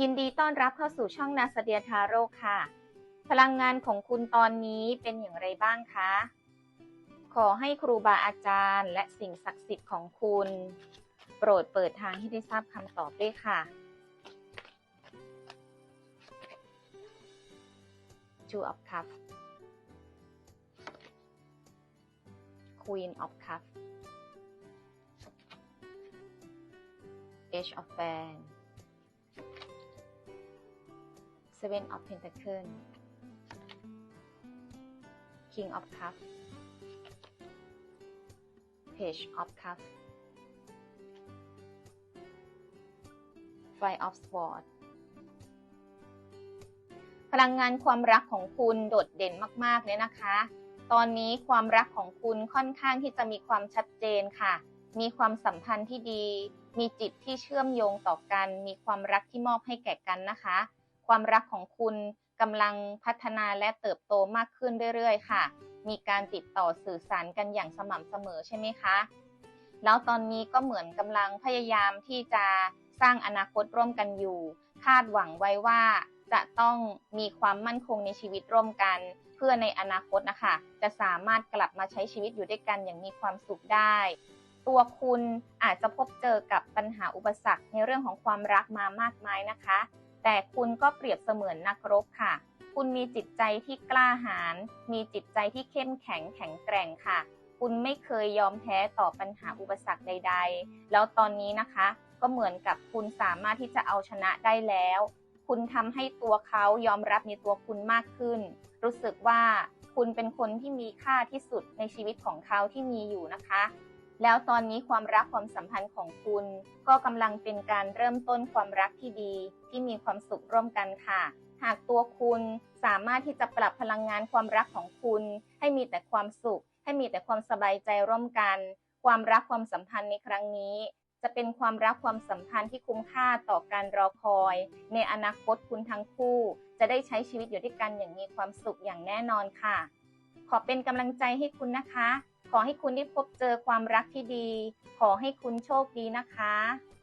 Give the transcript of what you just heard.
ยินดีต้อนรับเข้าสู่ช่องนาสเดียทาโร่ค่ะ พลังงานของคุณตอนนี้เป็นอย่างไรบ้างคะ ขอให้ครูบาอาจารย์ และสิ่งศักดิ์สิทธิ์ของคุณ โปรดเปิดทางให้ได้ทราบคำตอบด้วยค่ะ Two of Cups Queen of Cups Age of Wands Seven of Pentacles King of Cups Page of Cups Five of Swords พลังงานความรักของคุณโดดเด่นมากๆเลยนะคะ ตอนนี้ความรักของคุณค่อนข้างที่จะมีความชัดเจนค่ะ มีความสัมพันธ์ที่ดี มีจิตที่เชื่อมโยงต่อกัน มีความรักที่มอบให้แก่กันนะคะ ความรักของคุณกำลังพัฒนาและเติบโตมากขึ้นเรื่อยๆ ค่ะ มีการติดต่อสื่อสารกันอย่างสม่ำเสมอใช่ไหมคะ แล้วตอนนี้ก็เหมือนกำลังพยายามที่จะสร้างอนาคตร่วมกันอยู่ คาดหวังไว้ว่าจะต้องมีความมั่นคงในชีวิตร่วมกัน เพื่อในอนาคตนะคะ จะสามารถกลับมาใช้ชีวิตอยู่ด้วยกันอย่างมีความสุขได้ ตัวคุณอาจจะพบเจอกับปัญหาอุปสรรคในเรื่องของความรักมามากมายนะคะ แต่คุณก็เปรียบเสมือนนักรบค่ะ คุณมีจิตใจที่กล้าหาญ มีจิตใจที่เข้มแข็งแข็งแกร่งค่ะ คุณไม่เคยยอมแพ้ต่อปัญหาอุปสรรคใด ๆ แล้วตอนนี้นะคะ ก็เหมือนกับคุณสามารถที่จะเอาชนะได้แล้ว คุณทำให้ตัวเขายอมรับในตัวคุณมากขึ้น รู้สึกว่าคุณเป็นคนที่มีค่าที่สุดในชีวิตของเขาที่มีอยู่นะคะ แล้วตอนนี้ความรักความสัมพันธ์ของคุณ ก็กำลังเป็นการเริ่มต้นความรักที่ดี ที่มีความสุขร่วมกันค่ะ หากตัวคุณสามารถที่จะปรับพลังงานความรักของคุณ ให้มีแต่ความสุข ให้มีแต่ความสบายใจร่วมกัน ความรักความสัมพันธ์ในครั้งนี้ จะเป็นความรักความสัมพันธ์ที่คุ้มค่าต่อการรอคอย ในอนาคตคุณทั้งคู่ จะได้ใช้ชีวิตอยู่ด้วยกันอย่างมีความสุขอย่างแน่นอนค่ะ ขอเป็นกำลังใจให้คุณนะคะ ขอให้คุณได้พบเจอความรักที่ดี ขอให้คุณโชคดีนะคะ